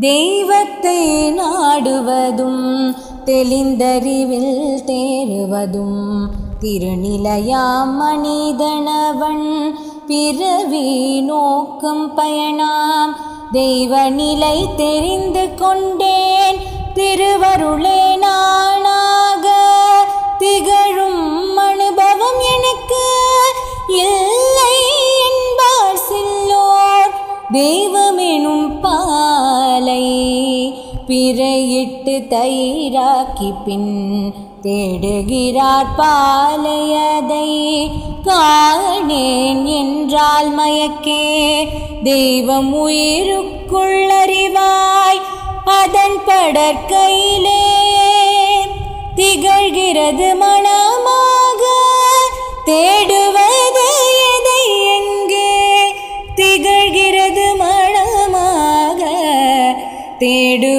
தெய்வத்தை நாடுவதும் தெளிந்தறிவில் தேறுவதும். திருநிலையாம் மனிதனவன் பிறவி நோக்கும் பயணாம் தெய்வ நிலை தெரிந்து கொண்டேன் திருவருளே நானாக. திகழும் அனுபவம் எனக்கு இல்லை என்பார் சில்லோர். தெய்வ பிறையிட்டு தயிராக்கி பின் தேடுகிறார் பாலையதை காணேன் என்றால் மயக்கே. தெய்வம் உயிருக்குள்ளறிவாய் அதன் படற்கையிலே. திகழ்கிறது மனமாக தேடுவது எதை எங்கே? திகழ்கிறது மனமாக தேடு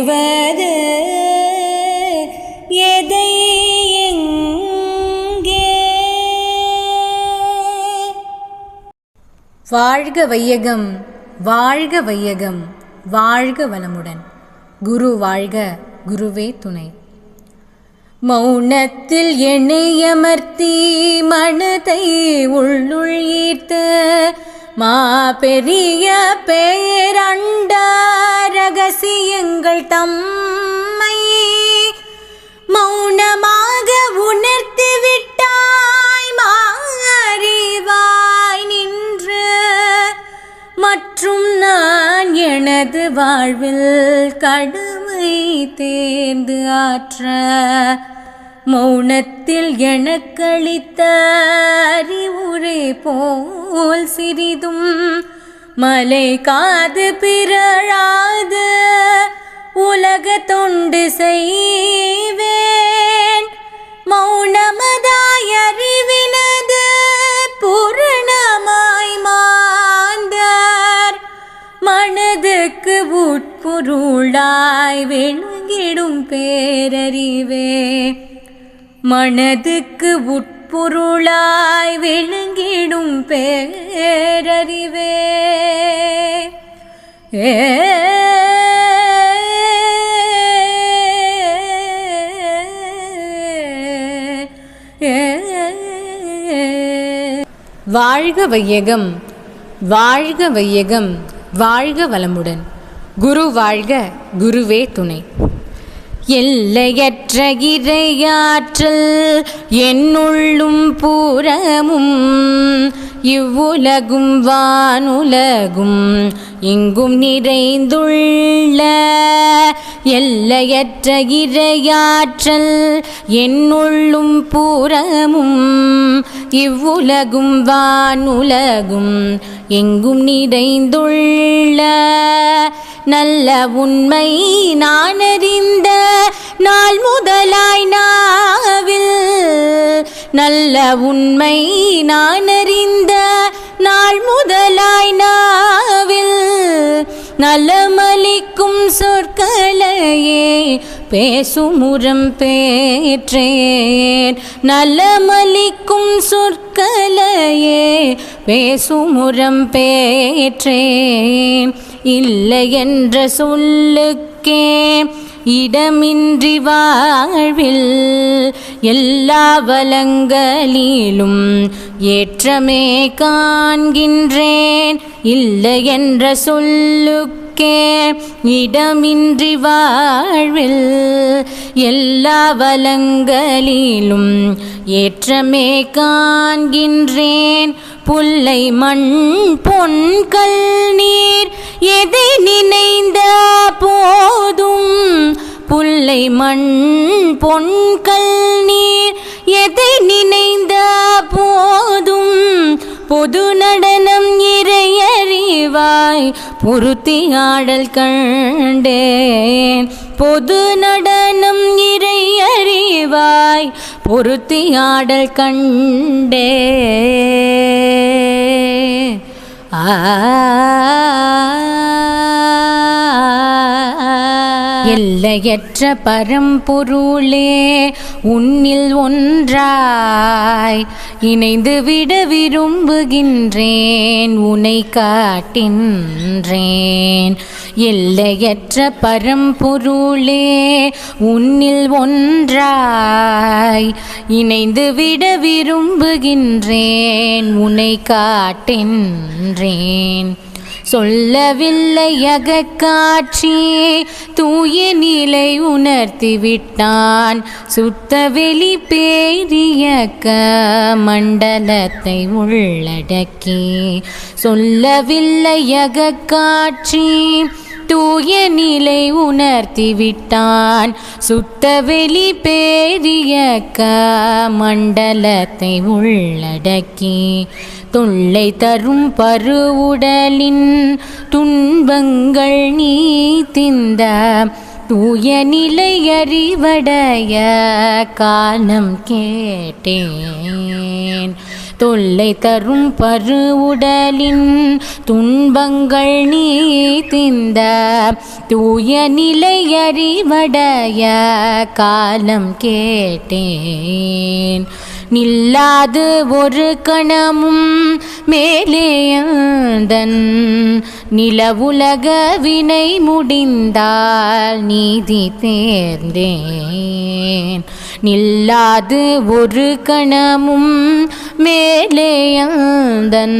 வாழ்க வையகம் வாழ்க வையகம் வாழ்க வளமுடன். குரு வாழ்க குருவே துணை. மௌனத்தில் எண்ணையமர்த்தி மனதை உள்ளுள் ஈர்த்த மா பெரிய பேரண்ட ரகசியங்கள் தம் நான் வாழ்வில் கடுமை தேர்ந்து ஆற்ற மௌனத்தில் எனக்களித்த அறிவுரை போல் சிறிதும் மலை காது பிறழாது உலக தொண்டு செய்வே பேரறிவே. மனதுக்கு உட்பொருளாய் விளங்கிடும் பேரறிவே. ஏ. வாழ்க வையகம் வாழ்க வையகம் வாழ்க வளமுடன். குரு வாழ்க குருவே துணை. எல்லையற்ற இறையாற்றல் என்னுள்ளும் பூரமும் இவ்வுலகும் வானுலகும் இங்கும் நிறைந்துள்ள எல்லையற்ற இறையாற்றல் என்னுள்ளும் பூரமும் இவ்வுலகும் வானுலகும் எங்கும் நிறைந்துள்ள நல்ல உண்மை நான் அறிந்த நாள் முதலாய் நாவில். நல்ல உண்மை நான் அறிந்த நாள் முதலாய் நாவில். நல்ல பேசுமுறம் பேற்றேன். நலமளிக்கும் சொற்களையே பேசுமுறம் பேற்றேன். இல்லை என்ற சொல்லுக்கே இடமின்றி வாழ்வில் எல்லா வளங்களிலும் ஏற்றமே காண்கின்றேன். இல்லை என்ற சொல்லுக்கு இடமின்றி வாழ்வில் எல்லா வளங்களிலும் ஏற்றமே காண்கின்றேன். புல்லை மண் பொன்கள் நீர் எதை நினைந்த போதும். புல்லை மண் பொன்கள் நீர் எதை நினைந்த போதும். பொது பொருத்தியாடல் கண்டேன். பொது நடனம் இறையறிவாய் பொருத்தி ஆடல் கண்டே ஆ எல்லையற்ற பரம்பொருளே உன்னில் ஒன்றாய் இணைந்து விட விரும்புகின்றேன் உனை காட்டின்றேன். எல்லையற்ற பரம்பொருளே உன்னில் ஒன்றாய் இணைந்து விட விரும்புகின்றேன் உனை காட்டின்றேன். சொல்லவில்லை அகக்காட்சி தூய நிலை உணர்த்தி விட்டான் சுத்த வெளி பேரியக்க மண்டலத்தை உள்ளடக்கி. சொல்லவில்லை அகக்காட்சி தூய நிலை உணர்த்தி விட்டான் சுத்த வெளி பேரியக்க மண்டலத்தை உள்ளடக்கி தொல்லை தரும் பருவுடலின் துன்பங்கள் நீ திந்த தூய நிலை அறிவடைய காலம் கேட்டேன். தொல்லை தரும் பருவுடலின் துன்பங்கள் நீ திந்த தூய நிலை அறிவடைய காலம் கேட்டேன். நில்லாது ஒரு கணமும் மேலேயந்தன் நிலவுலக வினை முடிந்தால் நீதி தேர்ந்தேன். நில்லாது ஒரு கணமும் மேலேயந்தன்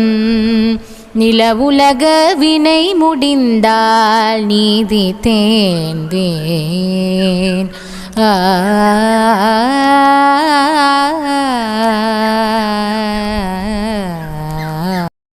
நிலவுலக வினை முடிந்தால் நீதி தேர்ந்தேன். ஆ.